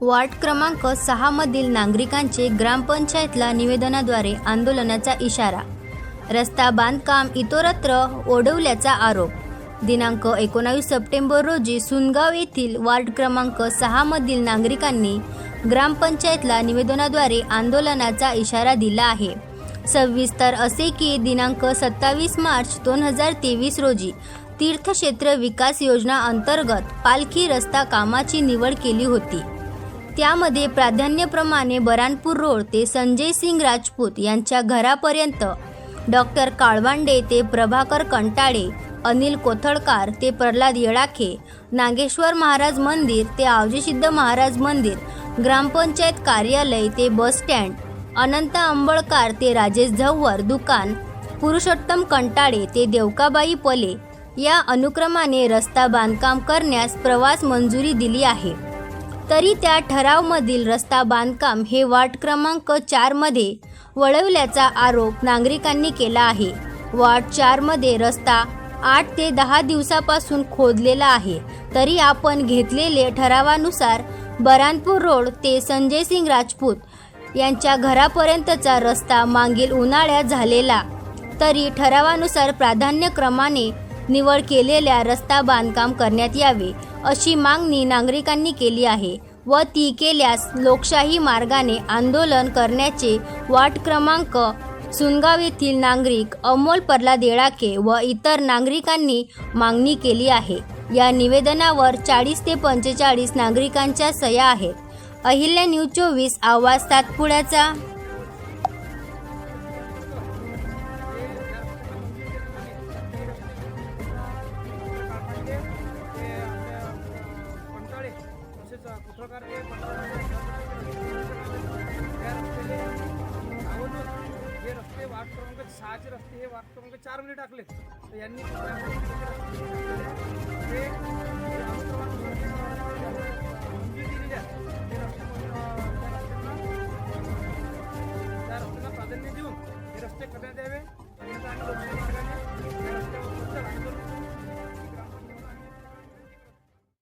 Ward क्रमांक सहामधील नागरिकांचे ग्रामपंचायतला निवेदनाद्वारे आंदोलनाचा इशारा. रस्ता बांधकाम इतरत्र ओढवल्याचा आरोप. दिनांक एकोणावीस सप्टेंबर रोजी सुनगाव येथील वार्ड क्रमांक सहामधील नागरिकांनी ग्रामपंचायतला निवेदनाद्वारे आंदोलनाचा इशारा दिला आहे. सविस्तर असे की दिनांक सत्तावीस मार्च दोन हजार तेवीस रोजी तीर्थक्षेत्र विकास योजना अंतर्गत पालखी रस्ता कामाची निवड केली होती. त्यामध्ये प्राधान्यप्रमाणे बरानपूर रोड ते संजय सिंग राजपूत यांच्या घरापर्यंत डॉक्टर काळवांडे ते प्रभाकर कंटाळे अनिल कोथळकार ते प्रल्हाद येळाखे नागेश्वर महाराज मंदिर ते आवजीसिद्ध महाराज मंदिर ग्रामपंचायत कार्यालय ते बस स्टँड अनंत अंबळकार ते राजेश झव्वर दुकान पुरुषोत्तम कंटाळे ते देवकाबाई पले या अनुक्रमाने रस्ता बांधकाम करण्यास प्रवास मंजुरी दिली आहे. तरी त्या ठरावमधील रस्ता बांधकाम हे वार्ड क्रमांक चारमध्ये वळवल्याचा आरोप नागरिकांनी केला आहे. वार्ड चारमध्ये रस्ता आठ ते दहा दिवसापासून खोदलेला आहे. तरी आपण घेतलेले ठरावानुसार बरानपूर रोड ते संजय सिंग राजपूत यांच्या घरापर्यंतचा रस्ता मागील उन्हाळ्यात झालेला. तरी ठरावानुसार प्राधान्यक्रमाने निवड केलेल्या रस्ता बांधकाम करण्यात यावे. अशी मागणी नागरिकांनी केली आहे व ती केल्यास लोकशाही मार्गाने आंदोलन करण्याचे वाट क्रमांक सुनगाव येथील नागरिक अमोल परला देळाके व इतर नागरिकांनी मागणी केली आहे. या निवेदनावर चाळीस ते पंचेचाळीस नागरिकांच्या सह्या आहेत. अहिल्या न्यूज चोवीस आवाज सातपुड्याचा हे हे रस्ते वाट क्रमांक सहाचे रस्ते हे वाट क्रमांक चारमध्ये टाकले तर यांनी हे अनुक्रमानुसार जे मंजुरी दिलेली आहे, ते रस्ते मग, अं, त्या रस्त्यांना त्या रस्त्यांना प्राधान्य देऊन हे रस्ते करण्यात यावे